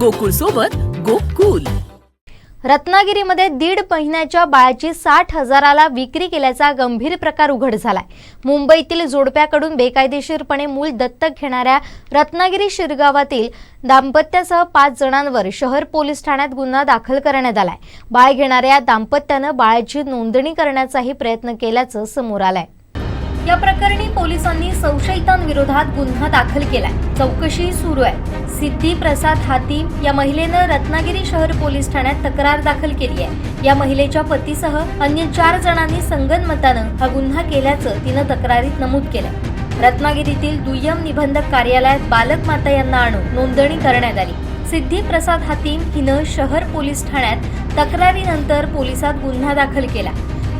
गोकुळ सोबत गोकुल. रत्नागिरीमध्ये दीड महिन्याच्या बाळाची साठ हजाराला विक्री केल्याचा गंभीर प्रकार उघड झालाय. मुंबईतील जोडप्याकडून बेकायदेशीरपणे मूल दत्तक घेणाऱ्या रत्नागिरी शिरगावातील दाम्पत्यासह पाच जणांवर शहर पोलीस ठाण्यात गुन्हा दाखल करण्यात आलाय. बाळ घेणाऱ्या दाम्पत्यानं बाळाची नोंदणी करण्याचाही प्रयत्न केल्याचं समोर आलंय. या प्रकरणी पोलिसांनी संशयितांविरोधात गुन्हा दाखल केलाय. चौकशी सुरू आहे. सिद्धी प्रसाद हातीम या महिलेनं रत्नागिरी शहर पोलीस ठाण्यात तक्रार दाखल केली आहे. या महिलेच्या पतीसह अन्य चार जणांनी संगनमतानं हा गुन्हा केल्याचं तिनं तक्रारीत नमूद केलंय. रत्नागिरीतील दुय्यम निबंधक कार्यालयात बालक माता यांना आणून नोंदणी करण्यात आली. सिद्धी प्रसाद हातीम हिनं शहर पोलीस ठाण्यात तक्रारीनंतर पोलिसात गुन्हा दाखल केला.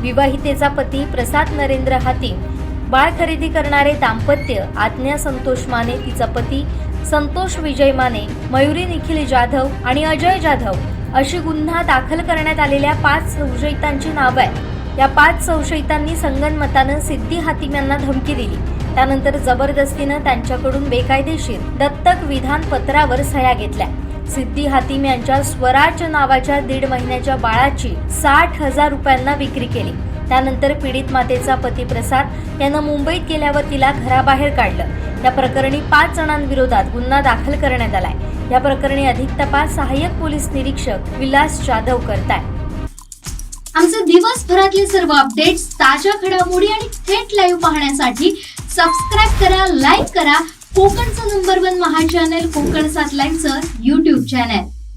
विवाहितेचा पती प्रसाद नरेंद्र हातीम बाळ खरेदी करणारे दाम्पत्य आज्ञा संतोष माने तिचा पती संतोष विजय माने मयुरी निखिल जाधव आणि अजय जाधव अशी गुन्हा दाखल करण्यात आलेल्या पाच संशयितांची नावं आहेत. या पाच संशयितांनी संगनमतानं सिद्धी हातीम यांना धमकी दिली. त्यानंतर जबरदस्तीनं त्यांच्याकडून बेकायदेशीर दत्तक विधान पत्रावर सह्या घेतल्या. सिद्धी हातीम यांच्या स्वराज नावाच्या दीड महिन्याच्या बाळाची साठ हजार रुपयांना विक्री केली. त्यानंतर पीडित मातेचा पती प्रसाद यानं मुंबईत गेल्यावर तिला घराबाहेर काढलं. या प्रकरणी पाच जणांविरोधात गुन्हा दाखल करण्यात आलाय. या प्रकरणी अधिक तपास सहाय्यक पोलीस निरीक्षक विलास जाधव करताय. आमचे दिवसभरातले सर्व अपडेट्स ताज्या घडामोडी आणि थेट लाईव्ह पाहण्यासाठी सबस्क्राईब करा लाईक करा. कोकणचं नंबर वन महा चॅनल कोकण सात लाईनचं युट्यूब चॅनल